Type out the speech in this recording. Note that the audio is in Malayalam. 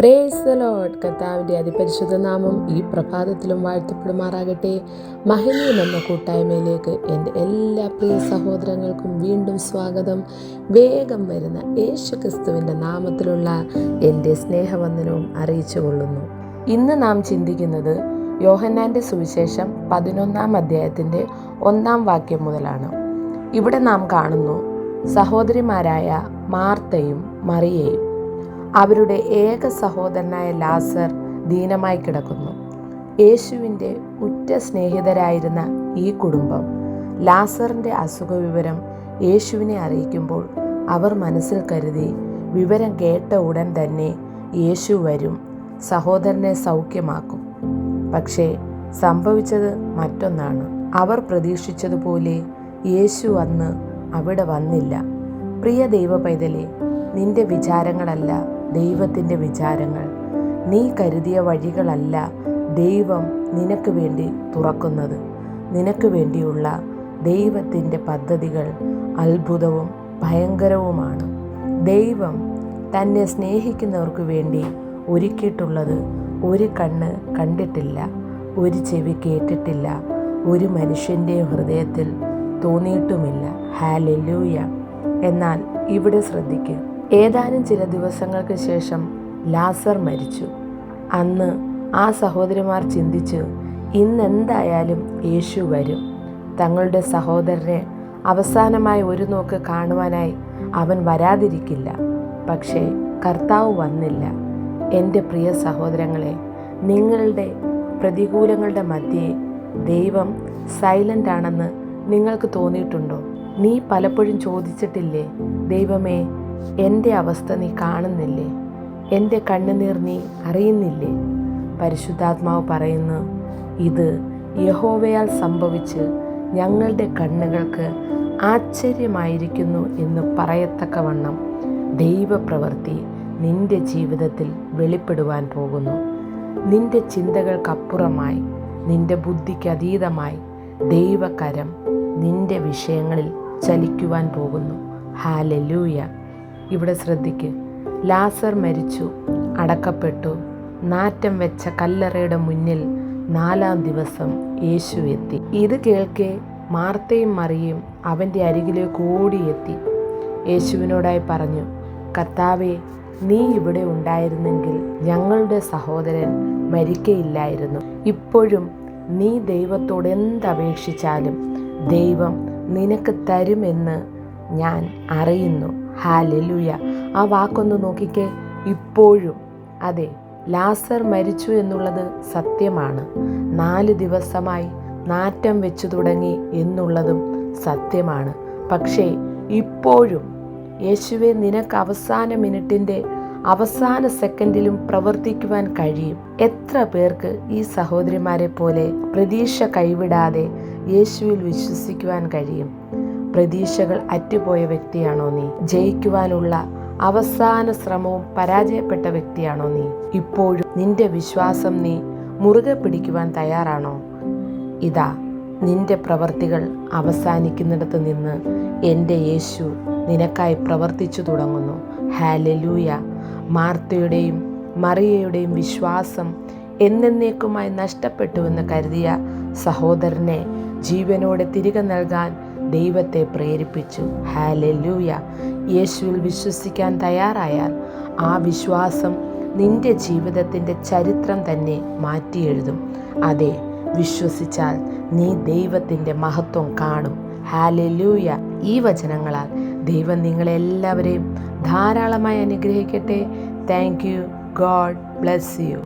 പ്രൈസ് കർത്താവിന്റെ അതിപരിശുദ്ധ നാമം ഈ പ്രഭാതത്തിലും വാഴ്ത്തപ്പെടുമാറാകട്ടെ. മഹനീയം എന്ന കൂട്ടായ്മയിലേക്ക് എന്റെ എല്ലാ പ്രിയ സഹോദരങ്ങൾക്കും വീണ്ടും സ്വാഗതം. വേഗം വരുന്ന യേശു ക്രിസ്തുവിന്റെ നാമത്തിലുള്ള എന്റെ സ്നേഹവന്ദനവും അറിയിച്ചു കൊള്ളുന്നു ഇന്ന് നാം ചിന്തിക്കുന്നത് യോഹന്നാന്റെ സുവിശേഷം പതിനൊന്നാം അധ്യായത്തിന്റെ ഒന്നാം വാക്യം മുതലാണ്. ഇവിടെ നാം കാണുന്നു സഹോദരിമാരായ മാർത്തയും മറിയയും അവരുടെ ഏക സഹോദരനായ ലാസർ ദീനമായി കിടക്കുന്നു. യേശുവിന്റെ ഉറ്റ സ്നേഹിതരായിരുന്ന ഈ കുടുംബം ലാസറിന്റെ അസുഖ വിവരം യേശുവിനെ അറിയിക്കുമ്പോൾ അവർ മനസ്സിൽ കരുതി വിവരം കേട്ട ഉടൻ തന്നെ യേശു വരും സഹോദരനെ സൗഖ്യമാക്കും. പക്ഷേ സംഭവിച്ചത് മറ്റൊന്നാണ്. അവർ പ്രതീക്ഷിച്ചതുപോലെ യേശു അന്ന് അവിടെ വന്നില്ല. പ്രിയ ദൈവ പൈതലെ നിന്റെ വിചാരങ്ങളല്ല ദൈവത്തിന്റെ വിചാരങ്ങൾ. നീ കരുതിയ വഴികളല്ല ദൈവം നിനക്ക് വേണ്ടി തുറക്കുന്നത്. നിനക്ക് വേണ്ടിയുള്ള ദൈവത്തിന്റെ പദ്ധതികൾ അത്ഭുതവും ഭയങ്കരവുമാണ്. ദൈവം തന്നെ സ്നേഹിക്കുന്നവർക്ക് വേണ്ടി ഒരുക്കിയിട്ടുള്ളത് ഒരു കണ്ണ് കണ്ടിട്ടില്ല ഒരു ചെവി കേട്ടിട്ടില്ല ഒരു മനുഷ്യന്റെ ഹൃദയത്തിൽ തോന്നിയിട്ടുമില്ല. ഹാലലൂയ എന്നാൽ ഇവിടെ ശ്രദ്ധിക്കുക ഏതാനും ചില ദിവസങ്ങൾക്ക് ശേഷം ലാസർ മരിച്ചു. അന്ന് ആ സഹോദരിമാർ ചിന്തിച്ചു ഇന്നെന്തായാലും യേശു വരും. തങ്ങളുടെ സഹോദരനെ അവസാനമായി ഒരു നോക്ക് കാണുവാനായി അവൻ വരാതിരിക്കില്ല. പക്ഷേ കർത്താവ് വന്നില്ല. എന്റെ പ്രിയ സഹോദരങ്ങളെ നിങ്ങളുടെ പ്രതികൂലങ്ങളുടെ മധ്യേ ദൈവം സൈലന്റ് ആണെന്ന് നിങ്ങൾക്ക് തോന്നിയിട്ടുണ്ടോ? നീ പലപ്പോഴും ചോദിച്ചിട്ടില്ലേ ദൈവമേ എന്റെ അവസ്ഥ നീ കാണുന്നില്ലേ? എന്റെ കണ്ണുനീർ നീ അറിയുന്നില്ലേ? പരിശുദ്ധാത്മാവ് പറയുന്നു ഇത് യഹോവയാൽ സംഭവിച്ച് ഞങ്ങളുടെ കണ്ണുകൾക്ക് ആശ്ചര്യമായിരിക്കുന്നു എന്ന് പറയത്തക്കവണ്ണം ദൈവപ്രവൃത്തി നിന്റെ ജീവിതത്തിൽ വെളിപ്പെടുവാൻ പോകുന്നു. നിന്റെ ചിന്തകൾക്കപ്പുറമായി നിന്റെ ബുദ്ധിക്ക് അതീതമായി ദൈവകരം നിന്റെ വിഷയങ്ങളിൽ ചലിക്കുവാൻ പോകുന്നു. ഹാലലൂയ. ഇവിടെ ശ്രദ്ധിക്ക്. ലാസർ മരിച്ചു അടക്കപ്പെട്ടു. നാറ്റം വെച്ച കല്ലറയുടെ മുന്നിൽ നാലാം ദിവസം യേശു എത്തി. ഇത് കേൾക്കെ മാർത്തയും മറിയും അവന്റെ അരികിലേക്ക് ഓടിയെത്തി. യേശുവിനോടായി പറഞ്ഞു കർത്താവെ നീ ഇവിടെ ഉണ്ടായിരുന്നെങ്കിൽ ഞങ്ങളുടെ സഹോദരൻ മരിക്കയില്ലായിരുന്നു. ഇപ്പോഴും നീ ദൈവത്തോട് എന്തപേക്ഷിച്ചാലും ദൈവം നിനക്ക് തരുമെന്ന് ഞാൻ അറിയുന്നു. ഹാലലുയ ആ വാക്കൊന്ന് നോക്കിക്കേ. ഇപ്പോഴും. അതെ ലാസർ മരിച്ചു എന്നുള്ളത് സത്യമാണ്. നാല് ദിവസമായി നാറ്റം വെച്ചു തുടങ്ങി എന്നുള്ളതും സത്യമാണ്. പക്ഷേ ഇപ്പോഴും യേശുവെ നിനക്ക് അവസാന മിനിറ്റിന്റെ അവസാന സെക്കൻഡിലും പ്രവർത്തിക്കുവാൻ കഴിയും. എത്ര പേർക്ക് ഈ സഹോദരിമാരെ പോലെ പ്രതീക്ഷ കൈവിടാതെ യേശുവിൽ വിശ്വസിക്കുവാൻ കഴിയും? പ്രതീക്ഷകൾ അറ്റുപോയ വ്യക്തിയാണോ നീ? ജയിക്കുവാനുള്ള അവസാന ശ്രമവും പരാജയപ്പെട്ട വ്യക്തിയാണോ നീ? ഇപ്പോഴും നിന്റെ വിശ്വാസം നീ മുറുകെ പിടിക്കുവാൻ തയ്യാറാണോ? ഇതാ നിന്റെ പ്രവർത്തികൾ അവസാനിക്കുന്നിടത്ത് നിന്ന് എന്റെ യേശു നിനക്കായി പ്രവർത്തിച്ചു തുടങ്ങുന്നു. ഹാലലൂയ മാർത്തയുടെയും മറിയയുടെയും വിശ്വാസം എന്നേക്കുമായി നഷ്ടപ്പെട്ടുവെന്ന് കരുതിയ സഹോദരനെ ജീവനോടെ തിരികെ നൽകാൻ ദൈവത്തെ പ്രേരിപ്പിച്ചു. ഹാലൂയ യേശുവിൽ വിശ്വസിക്കാൻ തയ്യാറായാൽ ആ വിശ്വാസം നിന്റെ ജീവിതത്തിന്റെ ചരിത്രം തന്നെ മാറ്റിയെഴുതും. അതെ വിശ്വസിച്ചാൽ നീ ദൈവത്തിന്റെ മഹത്വം കാണും. ഹാലൂയ ഈ വചനങ്ങളാൽ ദൈവം നിങ്ങളെല്ലാവരെയും ധാരാളമായി അനുഗ്രഹിക്കട്ടെ. Thank you God bless you